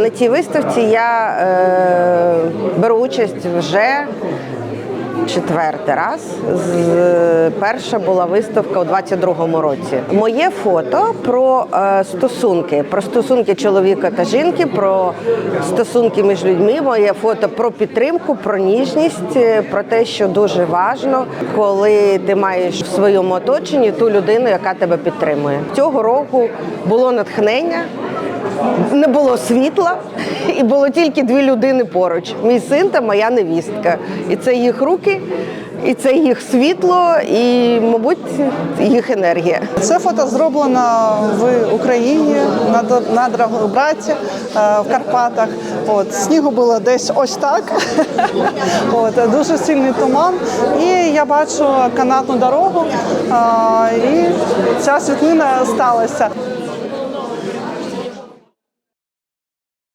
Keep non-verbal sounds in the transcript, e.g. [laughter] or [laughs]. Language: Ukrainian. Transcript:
На цій виставці я е, беру участь вже четвертий раз. З, перша була виставка у 22-му році. Моє фото про е, стосунки, про стосунки чоловіка та жінки, про стосунки між людьми. Моє фото про підтримку, про ніжність, е, про те, що дуже важно, коли ти маєш в своєму оточенні ту людину, яка тебе підтримує. Цього року було натхнення не було світла, і було тільки дві людини поруч: мій син та моя невістка. І це їх руки, і це їх світло, і, мабуть, їх енергія. Це фото зроблено в Україні на, Драгобраті е, в Карпатах. От, снігу було десь ось так. [laughs] От, дуже сильний туман. І я бачу канатну дорогу. е, І ця світлина сталася.